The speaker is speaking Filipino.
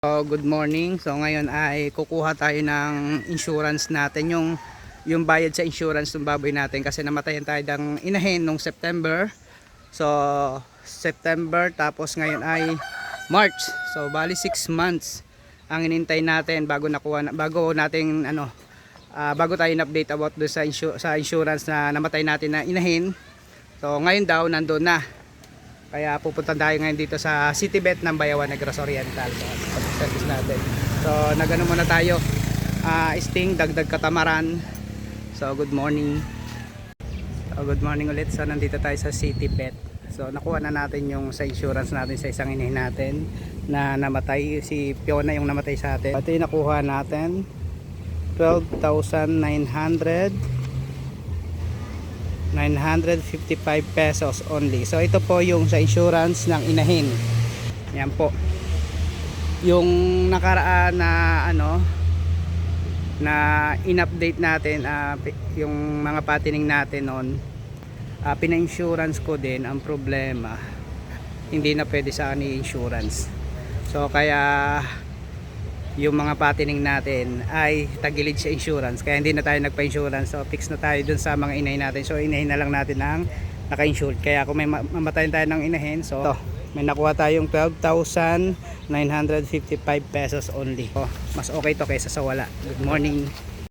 So, good morning. So ngayon ay kukuha tayo ng insurance natin yung yung bayad sa insurance ng baboy natin kasi namatayan tayo ng inahin nung September. So September tapos ngayon ay March. So bali 6 months ang inintay natin bago nakuha na, bago nating ano ah, bago tayo in-update about do sa insu- sa insurance na namatay natin na inahin. So ngayon daw nandoon na. Kaya pupunta tayo ngayon dito sa Citybet ng Bayawan Negros Oriental. So, service natin. So, nagano muna tayo. Ah, Sting, dagdag katamaran. So, good morning. So, good morning ulit. So, nandito tayo sa Citybet. So, nakuha na natin yung sa insurance natin sa isang inahin natin na namatay. Si Fiona yung namatay sa atin. Ito yung nakuha natin. 12,900 955 pesos only. So ito po yung sa insurance ng inahin. Yan po. Yung nakaraan na ano na in-update natin pi- yung mga patining natin noon uh, pina-insurance ko din ang problema hindi na pwede sa akin i-insurance so kaya yung mga patining natin ay tagilid sa insurance. Kaya hindi na tayo nagpa-insurance. So fix na tayo dun sa mga inahin natin. So inahin na lang natin ang naka-insured. Kaya kung may ma- mamatayin tayo ng inahin so ito, may nakuha tayong 12,955 pesos only. Oh, mas okay to kaysa sa wala. Good morning